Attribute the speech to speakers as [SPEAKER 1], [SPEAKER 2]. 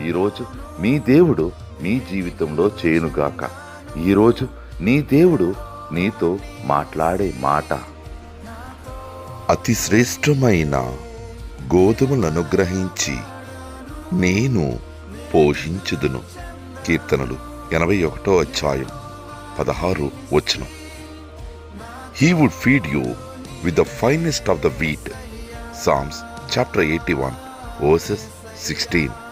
[SPEAKER 1] ఈరోజు మీ దేవుడు మీ జీవితంలో చేయనుగాక. ఈరోజు నీ దేవుడు నీతో మాట్లాడే మాట.
[SPEAKER 2] అతి శ్రేష్టమైన గోధుమలను గ్రహించి నేను పోషించుదును. కీర్తనలు ఎనభై ఒకటో అధ్యాయం పదహారు వచనం. He would feed you with the finest of the wheat Psalms chapter eighty one verses sixteen